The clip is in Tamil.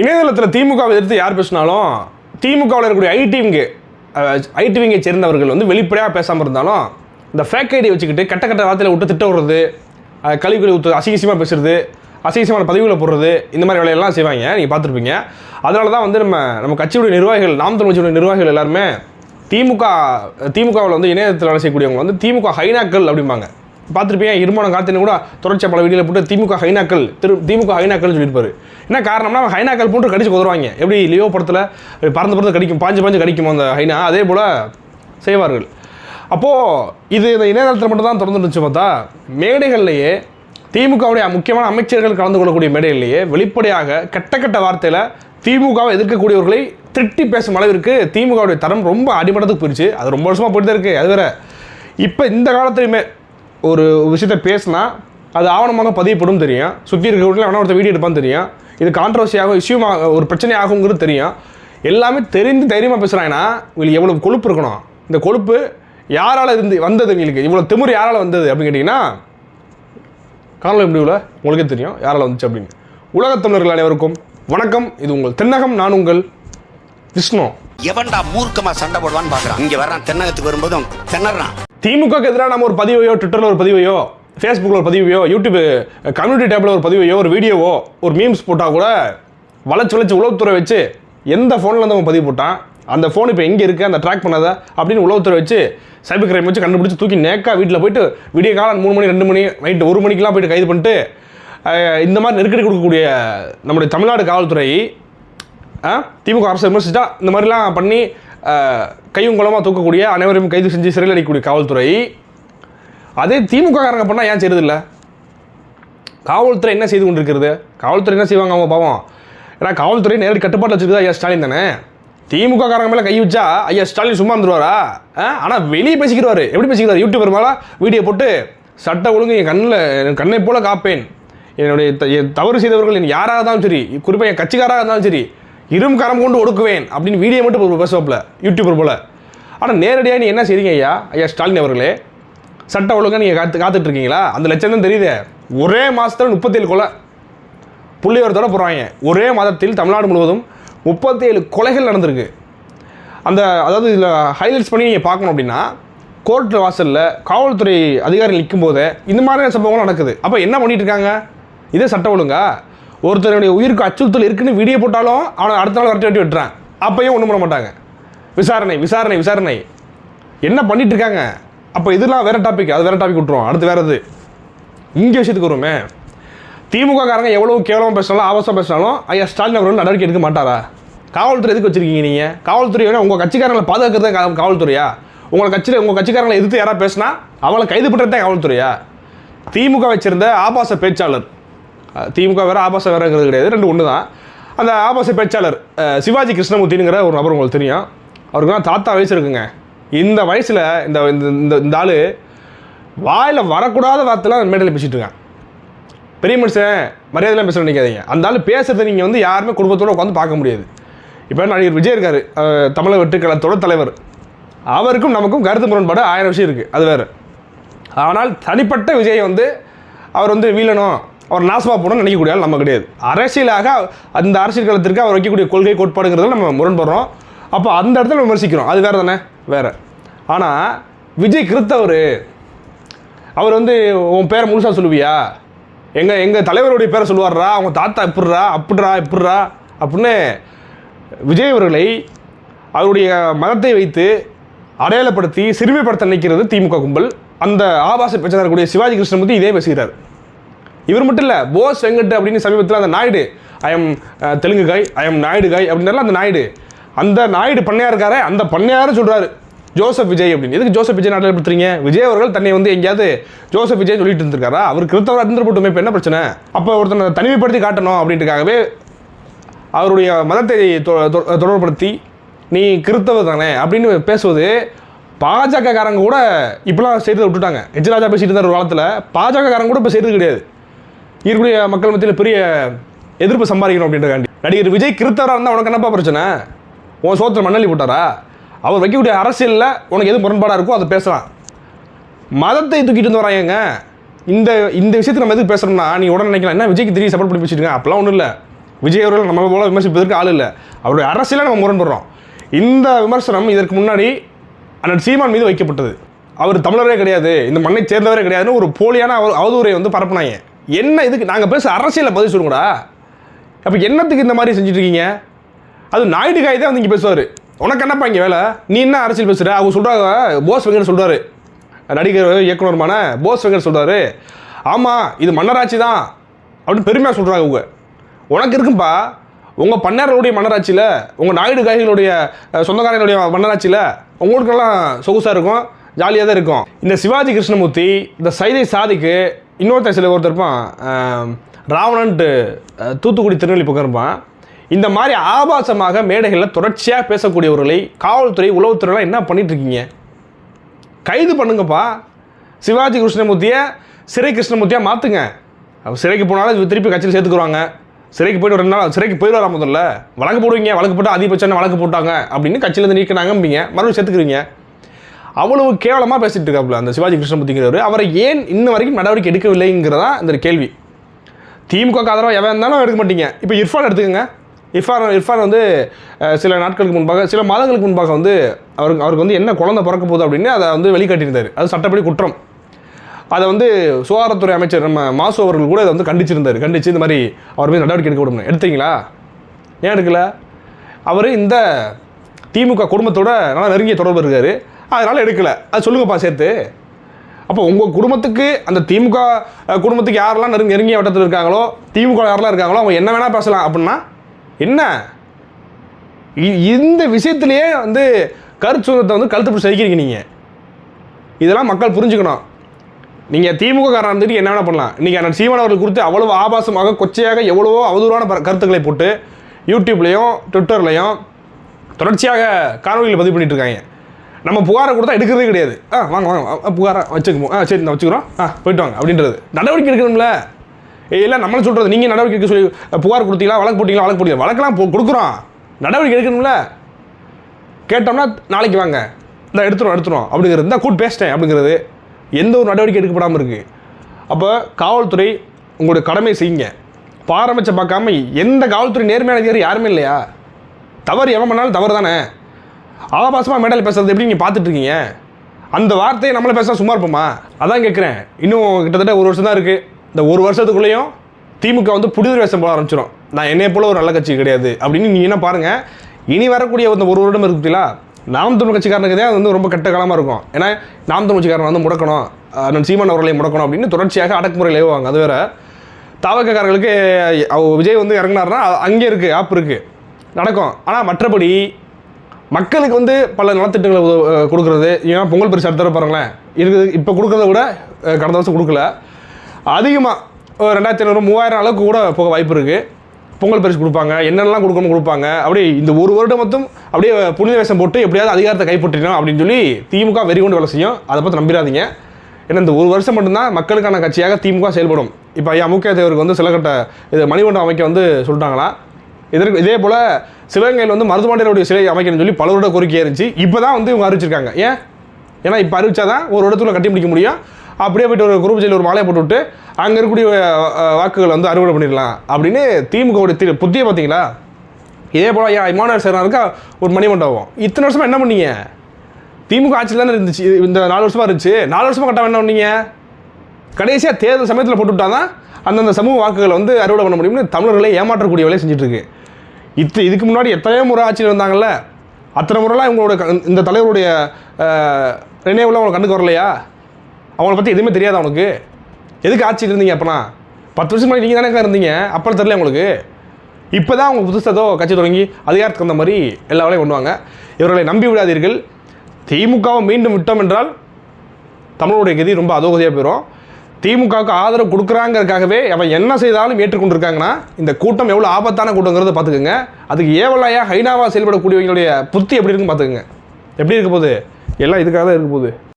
இணையதளத்தில் திமுகவை எதிர்த்து யார் பேசினாலும் திமுகவில் இருக்கக்கூடிய ஐடிவிங்கு ஐடிவிங்கை சேர்ந்தவர்கள் வந்து வெளிப்படையாக பேசாமல் இருந்தாலும் இந்த ஃபேக் ஐடி வச்சுக்கிட்டு கெட்ட கெட்ட வார்த்தையில் விட்டு திட்ட விடுறது கழிவு கழிவு ஊற்று ஊத்து அசிங்கசியமாக பேசுறது அசிங்கசியமான பதிவுகளை போடுறது இந்த மாதிரி வேலையெல்லாம் செய்வாங்க. நீங்கள் பார்த்துருப்பீங்க. அதனால தான் வந்து நம்ம நம்ம கட்சியுடைய நிர்வாகிகள் நாம் தமிழ் கட்சியுடைய நிர்வாகிகள் எல்லாருமே திமுக திமுகவில் வந்து இணையத்தில் வேலை செய்யக்கூடியவங்க வந்து திமுக ஹைனாக்கள் அப்படிம்பாங்க. பார்த்துருப்பியா இருமணம் காத்தின்னு கூட தொடர்ச்சியாக பல வீடியோவில் போட்டு திமுக ஹைனாக்கள் திரு திமுக ஹைனாக்கள்னு சொல்லியிருப்பாரு. என்ன காரணம்னா அவன் ஹைனாக்கள் போட்டு கடிச்சு குதருவாங்க எப்படி லியோ படத்தில் பறந்து பறந்து கடிக்கும் பாஞ்சு பாஞ்சு கடிக்கும் அந்த ஹைனா? அதே போல் செய்வார்கள். அப்போது இது இந்த இணையதளத்தில் மட்டும் தான் பார்த்தா மேடைகள்லேயே திமுகவுடைய முக்கியமான அமைச்சர்கள் கலந்து கொள்ளக்கூடிய மேடையிலேயே வெளிப்படையாக கெட்ட கெட்ட வார்த்தையில் திமுகவை எதிர்க்கக்கூடியவர்களை திட்டி பேசும் அளவிற்கு திமுகவுடைய தரம் ரொம்ப அடிமட்டத்துக்கு போயிடுச்சு அது ரொம்ப வருஷமாக போயிட்டு தான் இருக்குது அது வேற. இப்போ இந்த காலத்துலையுமே ஒரு விஷயத்த பேசினா அது ஆவணமாக பதியப்படும் தெரியும். சுற்றி இருக்கக்கூடிய வேணா ஒருத்தர் வீடியோ எடுப்பான்னு தெரியும். இது கான்ட்ரவர்சியாகும் இஷ்யூ ஒரு பிரச்சனை ஆகுங்கிறது தெரியும். எல்லாமே தெரிந்து தைரியமாக பேசுகிறாங்கன்னா இவங்களுக்கு எவ்வளோ கொழுப்பு இருக்கணும்? இந்த கொழுப்பு யாரால் இருந்து வந்தது எங்களுக்கு இவ்வளோ திமுறை யாரால் வந்தது அப்படின்னு கேட்டிங்கன்னா காணொலி முடிவில் உங்களுக்கே தெரியும் யாரால் வந்துச்சு அப்படின்னு. உலகத் தமிழர்கள் அனைவருக்கும் வணக்கம். இது உங்கள் தென்னகம் நான் உங்கள் விஷ்ணு. எவன்டா மூர்க்கமா சண்டை போடுவான்னு பாக்குறான். இங்க வர்றான் தென்னகத்துக்கு வரும்போதும் திணறான். திமுகக்கு எதிராக நம்ம ஒரு பதிவையோ ட்விட்டரில் ஒரு பதிவையோ ஃபேஸ்புக்கில் ஒரு பதிவையோ யூடியூப் கம்யூனிட்டி டேப்பில் ஒரு பதிவையோ ஒரு வீடியோவோ ஒரு மீம்ஸ் போட்டால் கூட வளைச்சு வளைச்சு உளவுத்துறை வச்சு எந்த ஃபோனில் இருந்து அவன் பதிவு போட்டான் அந்த ஃபோன் இப்போ எங்கே இருக்குது அந்த ட்ராக் பண்ணாத அப்படின்னு உளவுத்துறை வச்சு சைபர் கிரைம் வச்சு கண்டுபிடிச்சி தூக்கி நேக்கா வீட்டில் போயிட்டு விடிய காலம் மூணு மணி ரெண்டு மணி நைட்டு ஒரு மணிக்கெலாம் போயிட்டு கைது பண்ணிட்டு இந்த மாதிரி நெருக்கடி கொடுக்கக்கூடிய நம்முடைய தமிழ்நாடு காவல்துறை திமுக அரசு விமர்சித்தா இந்த மாதிரிலாம் பண்ணி கையும் குளமாக தூக்கக்கூடிய அனைவரையும் கைது செஞ்சு சிறையில் அடிக்கக்கூடிய காவல்துறை. அதே திமுக காரங்க பண்ணால் ஏன் செய்யறதில்ல காவல்துறை என்ன செய்து கொண்டிருக்கிறது? காவல்துறை என்ன செய்வாங்க அவங்க பாவம்? ஏன்னா காவல்துறை நேரடி கட்டுப்பாட்டில் வச்சிருக்குது ஐயா ஸ்டாலின் தானே? திமுக காரங்க மேலே கை வச்சா ஐயா ஸ்டாலின் சும்மா இருந்துருவாரா? ஆனால் வெளியே பேசிக்கிறாரு எப்படி பேசிக்கிறார் யூடியூபர் மேலே வீடியோ போட்டு சட்டை ஒழுங்கு என் கண்ணில் என் கண்ணை போல காப்பேன். என்னுடைய த- தவறு செய்தவர்கள் என் யாராக இருந்தாலும் சரி குறிப்பாக என் கட்சிக்காராக இருந்தாலும் சரி இரும் கரம் கொண்டு ஒடுக்குவேன் அப்படின்னு வீடியோ மட்டும் ஒரு பேசுவாப்பில் யூடியூபர் போல். ஆனால் நேரடியாக நீ என்ன செய்றீங்க ஐயா? ஐயா ஸ்டாலின் அவர்களே சட்ட ஒழுங்கா நீங்கள் காத்து காத்துட்டு இருக்கீங்களா அந்த லட்சம் தான் தெரியுது. ஒரே மாதத்தில் முப்பத்தேழு கொலை. புள்ளிவரத்தோட போகிறாங்க ஒரே மாதத்தில் தமிழ்நாடு முழுவதும் முப்பத்தேழு கொலைகள் நடந்திருக்கு. அந்த அதாவது இதில் ஹைலைட்ஸ் பண்ணி நீங்கள் பார்க்கணும் அப்படின்னா கோர்ட் வாசலில் காவல்துறை அதிகாரி நிற்கும் போதே இந்த மாதிரியான சம்பவங்கள் நடக்குது. அப்போ என்ன பண்ணிகிட்டு இருக்காங்க? இதே சட்டம் ஒழுங்கா? ஒருத்தருடைய உயிருக்கு அச்சுறுத்தல் இருக்குன்னு வீடியோ போட்டாலும் அவனை அடுத்த நாள் வரட்டி வட்டி விட்டுறான். அப்பையும் ஒன்றும் பண்ண மாட்டாங்க. விசாரணை விசாரணை விசாரணை. என்ன பண்ணிட்டு இருக்காங்க? அப்போ இதெல்லாம் வேற டாபிக் அது வேற டாபிக் விட்டுருவோம். அடுத்து வேறு இது. இங்கே விஷயத்துக்கு வருமே. திமுக காரங்க எவ்வளோ கேவலமாக பேசினாலும் ஆபாசம் பேசினாலும் ஐயா ஸ்டாலின் அவர்கள் நடவடிக்கை எடுக்க மாட்டாரா? காவல்துறை எதுக்கு வச்சிருக்கீங்க நீங்கள் காவல்துறை வேணா உங்கள் கட்சிக்காரங்களை பாதுகாக்கிறது கா- காவல்துறையா? உங்களை கட்சியில் உங்கள் கட்சிக்காரங்களை எதிர்த்து யாராவது பேசினா அவங்கள கைது பண்ணுறது தான் காவல்துறையா? திமுக வச்சிருந்த ஆபாச பேச்சாளர் திமுக வேறு ஆபாசம் வேறுங்கிறது கிடையாது. ரெண்டு ஒன்று தான் அந்த ஆபாச பேச்சாளர் சிவாஜி கிருஷ்ணமூர்த்திங்கிற ஒரு நபர் உங்களுக்கு தெரியும். அவருக்குலாம் தாத்தா வயசு இருக்குங்க இந்த வயசில் இந்த இந்த- இந்த ஆள் வாயில் வரக்கூடாத வார்த்தைலாம் மேடையில் பேசிகிட்டு இருக்கான். பெரிய மனுஷன் மரியாதையெல்லாம் பேச நினைக்காதீங்க. அந்த ஆள் பேசுகிறத நீங்கள் வந்து யாருமே குடும்பத்தோடு உட்காந்து பார்க்க முடியாது. இப்போ நடிகர் விஜய் இருக்கார் தமிழக வெட்டுக்கழகத்தோட தலைவர். அவருக்கும் நமக்கும் கருத்து முரண்பாடு ஆயிரம் விஷயம் இருக்குது அது வேறு. ஆனால் தனிப்பட்ட விஜய் வந்து அவர் வந்து வீழணும். அவர் நாசமாக போகணும்னு நினைக்கக்கூடிய ஆள் நம்ம கிடையாது. அரசியலாக அந்த அரசியல் காலத்திற்கு அவர் வைக்கக்கூடிய கொள்கை கோட்பாடுங்கிறதுல நம்ம முரண்படுறோம். அப்போ அந்த இடத்துல விமர்சிக்கிறோம். அது வேறு தானே வேறு. ஆனால் விஜய் கிறித்தவர். அவர் வந்து உன் பேரை முழுசாக சொல்லுவியா? எங்கள் எங்கள் தலைவருடைய பேரை சொல்லுவார்ரா அவங்க தாத்தா இப்படிறா அப்படிறா இப்படிறா அப்படின்னு விஜய் அவர்களை அவருடைய மதத்தை வைத்து அடையாளப்படுத்தி சிறுமைப்படுத்த நினைக்கிறது திமுக கும்பல். அந்த ஆபாச பிரச்சனை தரக்கூடிய சிவாஜி கிருஷ்ணமூர்த்தி இதே பேசுகிறார் இவர் மட்டும் இல்லை போஸ் வெங்கட் அப்படின்னு சமீபத்தில் அந்த நாயுடு ஐஎம் uh, தெலுங்கு காய் ஐஎம் நாயுடு காய் அப்படின்னால அந்த நாயுடு அந்த நாயுடு பண்ணையா இருக்காரே அந்த பண்ணையாரும் சொல்கிறாரு ஜோசப் விஜய் அப்படின்னு. எதுக்கு ஜோசப் விஜய் நாட்டில் படுத்துறீங்க விஜய் அவர்கள் தன்னை வந்து எங்கேயாவது ஜோசப் விஜய் சொல்லிட்டு இருந்திருக்காரா? அவர் கிறித்தவராக இருந்து போட்டுமே இப்போ என்ன பிரச்சனை? அப்போ ஒருத்தனை தனிமைப்படுத்தி காட்டணும் அப்படின்றக்காகவே அவருடைய மதத்தை தொ- தொ- தொடர்புபடுத்தி நீ கிறித்தவர் தானே அப்படின்னு பேசுவது பாஜக காரங்க கூட இப்பெல்லாம் செய்கிறத விட்டுட்டாங்க. எச் ராஜா பேசிட்டு இருந்தார் ஒரு காலத்தில். பாஜக காரங்க கூட இப்போ செய்கிறது கிடையாது. இருக்கக்கூடிய மக்கள் மத்தியில் பெரிய எதிர்ப்பு சம்பாதிக்கணும் அப்படின்றக்காண்டி நடிகர் விஜய் கிருத்தவராக இருந்தால் உனக்கு என்னப்பா பிரச்சனை? உன் சோத்திர மண்ணள்ளி போட்டாரா? அவர் வைக்கக்கூடிய அரசியலில் உனக்கு எது முரண்பாடாக இருக்கோ அதை பேசலாம். மதத்தை தூக்கிட்டு வந்து வராங்க இந்த இந்த விஷயத்தை நம்ம எதுக்கு பேசுகிறோம்னா நீ உடனே நினைக்கலாம் என்ன விஜய்க்கு திடீர் சப்போர்ட் பண்ணி பேசிட்டு இருக்க அப்பெல்லாம் ஒன்றும் இல்லை. விஜய் அவர்கள் நம்ம போல விமர்சிப்பதற்கு ஆள் இல்லை. அவருடைய அரசியலை நம்ம முரண்படுறோம். இந்த விமர்சனம் இதற்கு முன்னாடி அண்ணன் சீமான் மீது வைக்கப்பட்டது. அவர் தமிழரே கிடையாது இந்த மண்ணை சேர்ந்தவரே கிடையாதுன்னு ஒரு போலியான அவ- அவதூறை வந்து பரப்புனாங்க. என்ன இதுக்கு நாங்கள் பேச அரசியலை பதில் சொல்லுங்கடா. அப்போ என்னத்துக்கு இந்த மாதிரி செஞ்சுட்டு இருக்கீங்க அது நாயுடு காய் தான் வந்து இங்கே பேசுவார். உனக்கு என்னப்பா இங்கே வேலை? நீ என்ன அரசியல் பேசுகிற அவங்க சொல்கிறாங்க போஸ் வெங்கட் சொல்கிறாரு நடிகர் இயக்குனருமான போஸ் வெங்கட் சொல்கிறாரு ஆமாம் இது மன்னராட்சி தான் அப்படின்னு பெருமையாக சொல்கிறாங்க அவங்க உனக்கு இருக்கும்பா உங்கள் பன்னார்களுடைய மன்னராட்சியில் உங்கள் நாயுடு காய்களுடைய சொந்தக்காரங்களுடைய மன்னராட்சியில் உங்களுக்கெல்லாம் சொகுசாக இருக்கும் ஜாலியாக தான் இருக்கும். இந்த சிவாஜி கிருஷ்ணமூர்த்தி இந்த சைதை சாதிக்கு இன்னொருத்தன் சில ஒருத்தர் இருப்பான் ராவணன்ட்டு தூத்துக்குடி திருநெல்வேலி பக்கம் இருப்பான். இந்த மாதிரி ஆபாசமாக மேடைகளில் தொடர்ச்சியாக பேசக்கூடியவர்களை காவல்துறை உளவுத்துறைலாம் என்ன பண்ணிகிட்ருக்கீங்க இருக்கீங்க கைது பண்ணுங்கப்பா. சிவாஜி கிருஷ்ணமூர்த்தியை சிறை கிருஷ்ணமூர்த்தியாக மாற்றுங்க சிறைக்கு போனாலும் திருப்பி கட்சியில் சேர்த்துக்குருவாங்க. சிறைக்கு போய்ட்டு ஒரு ரெண்டு நாள் சிறைக்கு போயிடுவாரா முதல்ல? வழக்கு போடுவீங்க வழக்கு போட்டு அதிகபட்சம் வழக்கு போட்டாங்க அப்படின்னு கட்சியிலேருந்து நீக்கினாங்கம்பீங்க. மறுபடியும் சேர்த்துக்குறீங்க அவ்வளவு கேவலமாக பேசிட்டு இருக்காப்புல அந்த சிவாஜி கிருஷ்ணமூர்த்திங்கிறவர். அவரை ஏன் இன்ன வரைக்கும் நடவடிக்கை எடுக்கவில்லைங்கிறதா இந்த கேள்வி. திமுக ஆதரவாக எவன் இருந்தாலும் எடுக்க மாட்டீங்க. இப்போ இர்ஃபான் எடுத்துக்கோங்க. இர்ஃபான் இர்ஃபான் வந்து சில நாட்களுக்கு முன்பாக சில மாதங்களுக்கு முன்பாக வந்து அவருக்கு அவருக்கு வந்து என்ன குழந்தை பிறக்க போகுது அப்படின்னு அதை வந்து வெளிக்காட்டியிருந்தார். அது சட்டப்படி குற்றம். அதை வந்து சுகாதாரத்துறை அமைச்சர் நம்ம மாசு அவர்கள் கூட இதை வந்து கண்டிச்சிருந்தார். கண்டித்து இந்த மாதிரி அவர் மீது நடவடிக்கை எடுக்க விடணும். எடுத்தீங்களா? ஏன் எடுக்கல? அவர் இந்த திமுக குடும்பத்தோட நல்லா நெருங்கிய தொடர்பு இருக்காரு. அதனால் எடுக்கலை. அது சொல்லுங்கப்பா சேர்த்து. அப்போ உங்கள் குடும்பத்துக்கு அந்த திமுக குடும்பத்துக்கு யாரெல்லாம் நெருங்க நெருங்கிய வட்டத்தில் இருக்காங்களோ திமுக யாரெல்லாம் இருக்காங்களோ அவங்க என்ன வேணால் பேசலாம் அப்படின்னா என்ன? இ- இந்த விஷயத்திலேயே வந்து கருத்து சுதந்திரத்தை வந்து கழுத்து பிடிச்சி சரிக்கிறீங்க நீங்கள் இதெல்லாம் மக்கள் புரிஞ்சுக்கணும். நீங்கள் திமுக காரணம் இருந்துட்டு என்ன வேணால் பண்ணலாம். இன்றைக்கி அண்ணன் சீமான் அவர்கள் குறித்து அவ்வளோ ஆபாசமாக கொச்சையாக எவ்வளவோ அவதூறான கருத்துக்களை போட்டு யூடியூப்லேயும் ட்விட்டர்லேயும் தொடர்ச்சியாக காணொலியில் பதிவு பண்ணிட்டு இருக்காங்க. நம்ம புகாரை கொடுத்தா எடுக்கிறதே கிடையாது. ஆ வாங்க வாங்க ஆ, புகாரை வச்சுக்குவோம் ஆ சரி நான் வச்சுக்கிறோம். ஆ போயிட்டு வாங்க அப்படின்றது. நடவடிக்கை எடுக்கணும்ல. ஏய், இல்லை நம்மளும் சொல்கிறது நீங்கள் நடவடிக்கை எடுக்க சொல்லி புகார் கொடுத்தீங்களா வழக்கு போட்டீங்களா வழக்கு போட்டீங்களா? வழக்கெல்லாம் போ- கொடுக்குறோம். நடவடிக்கை எடுக்கணும்ல. கேட்டோம்னா நாளைக்கு வாங்க. இந்த எடுத்துரும் எடுத்துரும் அப்படிங்கிறது. இந்த கூட்டு பேசிட்டேன் அப்படிங்கிறது. எந்த ஒரு நடவடிக்கை எடுக்கப்படாமல் இருக்குது அப்போ காவல்துறை உங்களுடைய கடமை செய்யுங்க. பாரபட்சம் பார்க்காம எந்த காவல்துறை நேர்மையான அதிகாரி யாருமே இல்லையா? தவறு எவன் பண்ணாலும் தவறு தானே ஆபாசமாக மேடையில் பேசுறது எப்படி நீங்கள் பார்த்துட்டு இருக்கீங்க? அந்த வார்த்தையை நம்மளை பேச சும்மா இருப்போமா? அதான் கேட்குறேன் இன்னும் கிட்டத்தட்ட ஒரு வருஷம் தான் இருக்குது இந்த ஒரு வருஷத்துக்குள்ளேயும் திமுக வந்து புடிதர் வேஷம் போட ஆரம்பிச்சிடும் நான் என்னைய போல ஒரு நல்ல கட்சி கிடையாது. அப்படின்னு நீங்கள் என்ன பாருங்கள் இனி வரக்கூடிய இந்த ஒரு வருடம் இருக்கு நாம் தமிழ் கட்சிக்காரனுக்கு தான் அது வந்து ரொம்ப கெட்ட காலமாக இருக்கும். ஏன்னா நாம் தமிழ் கட்சிக்காரன் வந்து முடக்கணும். நான் சீமான் அவர்களை முடக்கணும் அப்படின்னு தொடர்ச்சியாக அடக்குமுறையில் ஏவுவாங்க. அது வேற. தாவக்கக்காரர்களுக்கு அவ- விஜய் வந்து இறங்குனாருன்னா அங்கே இருக்குது ஆப் இருக்குது நடக்கும். ஆனால் மற்றபடி மக்களுக்கு வந்து பல நலத்திட்டங்களை உத- அஹ் கொடுக்கறது. ஏன் பொங்கல் பரிசு அடுத்த பாருங்களேன். இருக்குது இப்போ கொடுக்கறத விட கடந்த வருஷம் கொடுக்கல. அதிகமாக ரெண்டாயிரத்தி ஐநூறு மூவாயிரம் அளவுக்கு கூட போக வாய்ப்பு இருக்குது பொங்கல் பரிசு கொடுப்பாங்க. என்னென்னலாம் கொடுக்கணும் கொடுப்பாங்க. அப்படியே இந்த ஒரு வருடம் மட்டும் அப்படியே புனித வேஷம் போட்டு எப்படியாவது அதிகாரத்தை கைப்பற்றினோம் அப்படின்னு சொல்லி திமுக வெறி கொண்டு வேலை செய்யும். அதை பற்றி நம்பிடாதீங்க. ஏன்னா இந்த ஒரு வருஷம் மட்டும்தான் மக்களுக்கான கட்சியாக திமுக செயல்படும். இப்போ ஐயா முக்கிய தேவருக்கு வந்து சில கட்ட இது மணிமண்டபம் அமைக்க வந்து சொல்லிட்டாங்களா? இதற்கு இதே போல் சிவகங்கையில் வந்து மருதுபாண்டியருடைய சிலை அமைக்கணும்னு சொல்லி பலரோட கோரிக்கை இருந்துச்சு. இப்போ தான் வந்து இவங்க அறிவிச்சிருக்காங்க. ஏன்? ஏன்னா இப்போ அறிவிச்சாதான் ஒரு இடத்துல கட்டி முடிக்க முடியும். அப்படியே போயிட்டு ஒரு குரூப் ஜெயில் ஒரு மாலையை போட்டு விட்டு அங்கே இருக்கக்கூடிய வாக்குகளை வந்து அறுவடை பண்ணிடலாம் அப்படின்னு திமுகவுடைய தி புத்தியை பார்த்தீங்களா? இதே போல் ஐயா இமானுவல் இருக்கா ஒரு மணிமண்டபம். இத்தனை வருஷமா என்ன பண்ணீங்க? திமுக ஆட்சியில் தானே இருந்துச்சு. இது இந்த நாலு வருஷமா இருந்துச்சு. நாலு வருஷமா கட்டாமல் என்ன பண்ணீங்க? கடைசியாக தேர்தல் சமயத்தில் போட்டு விட்டாதான் அந்தந்த சமூக வாக்குகளை வந்து அறுவடை பண்ண முடியும்னு தமிழர்களை ஏமாற்றக்கூடிய வேலையை செஞ்சுட்டு இருக்கு. இத்து இதுக்கு முன்னாடி எத்தனையோ முறை ஆட்சியில் இருந்தாங்கல்ல? அத்தனை முறைலாம் இவங்களோட இந்த தலைவருடைய நினைவுலாம் அவங்களுக்கு கண்டுக்கு வரலையா? அவங்கள பற்றி எதுவுமே தெரியாது அவனுக்கு எதுக்கு ஆட்சியில் இருந்தீங்க அப்போனா? பத்து வருஷம் முன்னாடி நீங்கள் தானே இருந்தீங்க? அப்போ தெரியல உங்களுக்கு. இப்போ தான் அவங்க புதுசாக கட்சி தொடங்கி அதிகாரத்துக்கு வந்த மாதிரி எல்லா வேலையும் பண்ணுவாங்க. இவர்களை நம்பி விடாதீர்கள். திமுகவை மீண்டும் விட்டோம் என்றால் தமிழருடைய கதி ரொம்ப அதோகதியாக போயிடும் திமுகவுக்கு ஆதரவு கொடுக்குறாங்கிறதுக்காகவே அவன் என்ன செய்தாலும் ஏற்றுக்கொண்டிருக்காங்கன்னா இந்த கூட்டம் எவ்வளோ ஆபத்தான கூட்டங்கிறத பார்த்துக்குங்க. அதுக்கு ஏவலாயா ஹைனாவா செயல்படக்கூடியவங்களுடைய புத்தி எப்படி இருக்குன்னு பார்த்துக்குங்க. எப்படி இருக்க போகுது? எல்லாம் இதுக்காக தான் இருக்க போகுது.